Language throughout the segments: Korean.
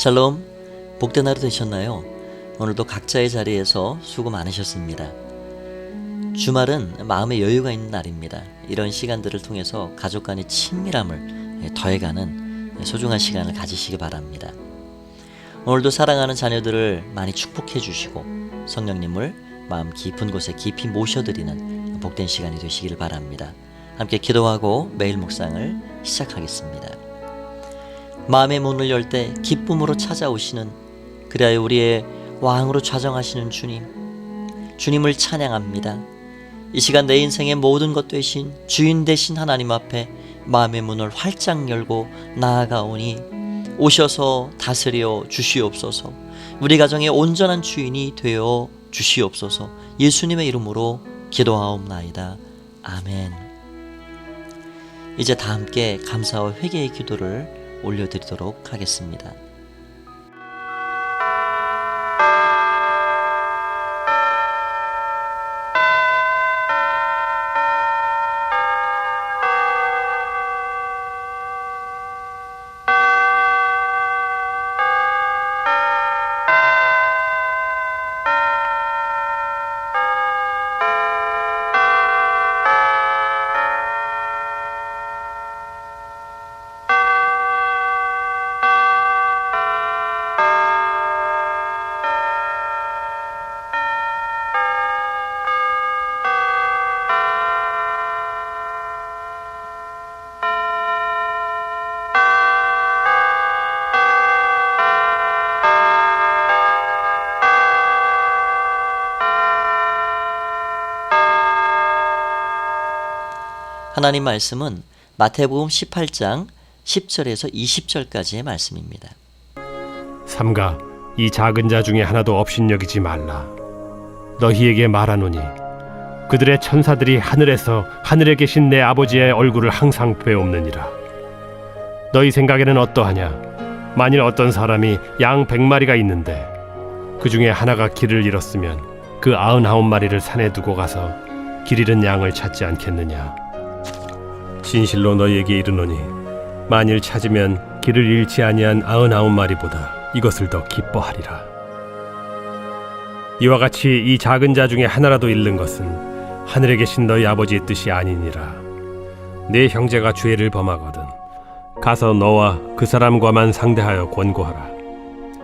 샬롬, 복된 하루 되셨나요? 오늘도 각자의 자리에서 수고 많으셨습니다. 주말은 마음의 여유가 있는 날입니다. 이런 시간들을 통해서 가족 간의 친밀함을 더해가는 소중한 시간을 가지시기 바랍니다. 오늘도 사랑하는 자녀들을 많이 축복해 주시고 성령님을 마음 깊은 곳에 깊이 모셔드리는 복된 시간이 되시길 바랍니다. 함께 기도하고 매일 묵상을 시작하겠습니다. 마음의 문을 열 때 기쁨으로 찾아오시는 그리하여 우리의 왕으로 좌정하시는 주님 주님을 찬양합니다. 이 시간 내 인생의 모든 것 되신 주인 되신 하나님 앞에 마음의 문을 활짝 열고 나아가오니 오셔서 다스려 주시옵소서. 우리 가정의 온전한 주인이 되어 주시옵소서. 예수님의 이름으로 기도하옵나이다. 아멘. 이제 다 함께 감사와 회개의 기도를 올려드리도록 하겠습니다. 하나님 말씀은 마태복음 18장 10절에서 20절까지의 말씀입니다. 삼가 이 작은 자 중에 하나도 업신여기지 말라. 너희에게 말하노니 그들의 천사들이 하늘에서 하늘에 계신 내 아버지의 얼굴을 항상 배옵느니라. 너희 생각에는 어떠하냐? 만일 어떤 사람이 양 백마리가 있는데 그 중에 하나가 길을 잃었으면 그 아흔아홉 마리를 산에 두고 가서 길 잃은 양을 찾지 않겠느냐? 진실로 너희에게 이르노니 만일 찾으면 길을 잃지 아니한 아흔아홉 마리보다 이것을 더 기뻐하리라. 이와 같이 이 작은 자 중에 하나라도 잃는 것은 하늘에 계신 너희 아버지의 뜻이 아니니라. 내 형제가 죄를 범하거든 가서 너와 그 사람과만 상대하여 권고하라.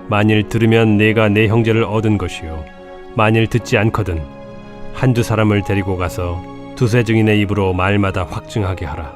만일 들으면 내가 내 형제를 얻은 것이요 만일 듣지 않거든 한두 사람을 데리고 가서 두세 증인의 입으로 말마다 확증하게 하라.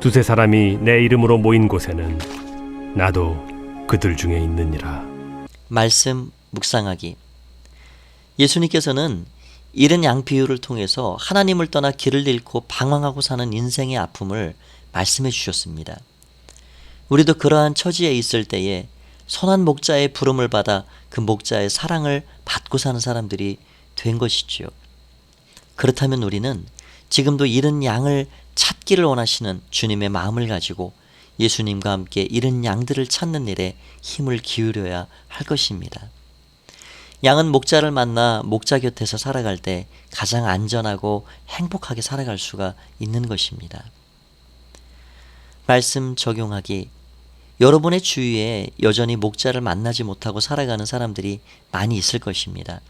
두세 사람이 내 이름으로 모인 곳에는 나도 그들 중에 있느니라. 말씀 묵상하기. 예수님께서는 잃은 양 비유를 통해서 하나님을 떠나 길을 잃고 방황하고 사는 인생의 아픔을 말씀해 주셨습니다. 우리도 그러한 처지에 있을 때에 선한 목자의 부름을 받아 그 목자의 사랑을 받고 사는 사람들이 된 것이지요. 그렇다면 우리는 지금도 잃은 양을 찾기를 원하시는 주님의 마음을 가지고 예수님과 함께 잃은 양들을 찾는 일에 힘을 기울여야 할 것입니다. 양은 목자를 만나 목자 곁에서 살아갈 때 가장 안전하고 행복하게 살아갈 수가 있는 것입니다. 말씀 적용하기. 여러분의 주위에 여전히 목자를 만나지 못하고 살아가는 사람들이 많이 있을 것입니다.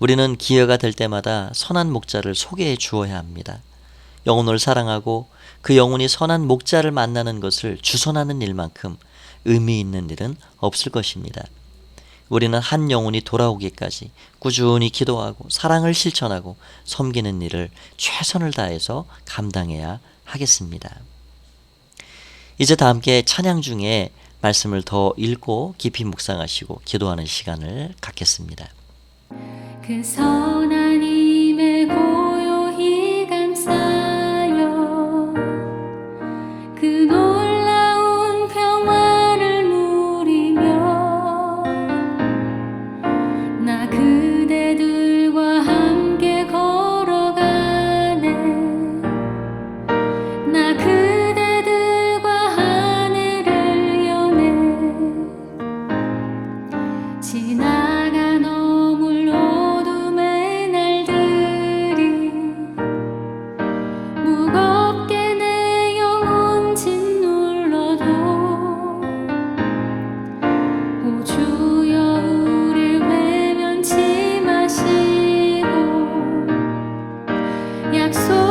우리는 기회가 될 때마다 선한 목자를 소개해 주어야 합니다. 영혼을 사랑하고 그 영혼이 선한 목자를 만나는 것을 주선하는 일만큼 의미 있는 일은 없을 것입니다. 우리는 한 영혼이 돌아오기까지 꾸준히 기도하고 사랑을 실천하고 섬기는 일을 최선을 다해서 감당해야 하겠습니다. 이제 다 함께 찬양 중에 말씀을 더 읽고 깊이 묵상하시고 기도하는 시간을 갖겠습니다. 그 선한 힘에 고요히 감싸요 그 놀라운 평화를 누리며 나 그대들과 함께 걸어가네. 나 그대들과 하늘을 여네. 지나 약속.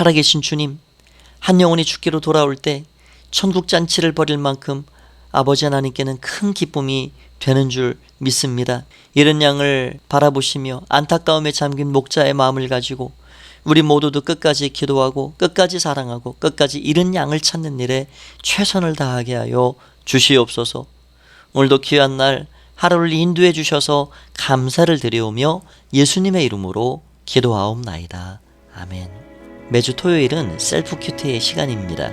살아계신 주님, 한 영혼이 죽기로 돌아올 때 천국 잔치를 벌일 만큼 아버지 하나님께는 큰 기쁨이 되는 줄 믿습니다. 이런 양을 바라보시며 안타까움에 잠긴 목자의 마음을 가지고 우리 모두도 끝까지 기도하고 끝까지 사랑하고 끝까지 이른 양을 찾는 일에 최선을 다하게 하여 주시옵소서. 오늘도 귀한 날 하루를 인도해 주셔서 감사를 드려오며 예수님의 이름으로 기도하옵나이다. 아멘. 매주 토요일은 셀프 큐티의 시간입니다.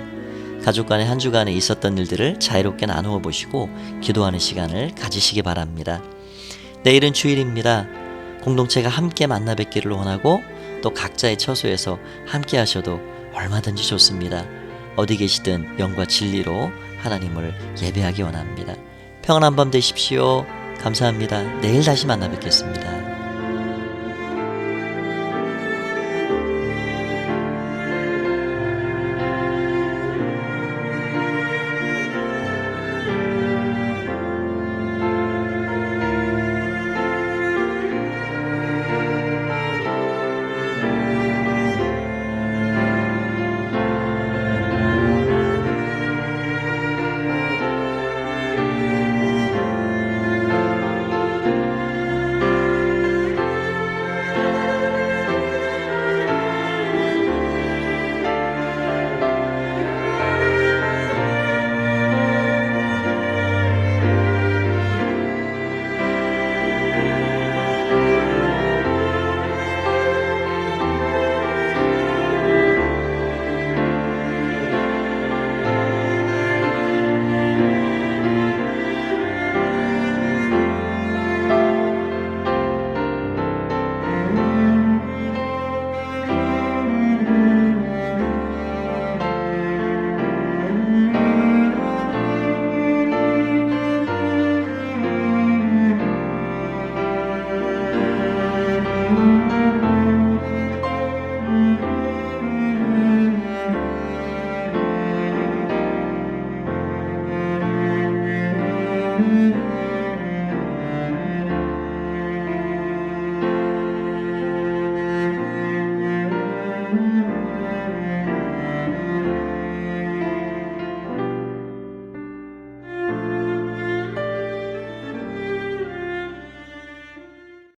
가족 간의 한 주간에 있었던 일들을 자유롭게 나누어 보시고 기도하는 시간을 가지시기 바랍니다. 내일은 주일입니다. 공동체가 함께 만나 뵙기를 원하고 또 각자의 처소에서 함께 하셔도 얼마든지 좋습니다. 어디 계시든 영과 진리로 하나님을 예배하기 원합니다. 평안한 밤 되십시오. 감사합니다. 내일 다시 만나 뵙겠습니다.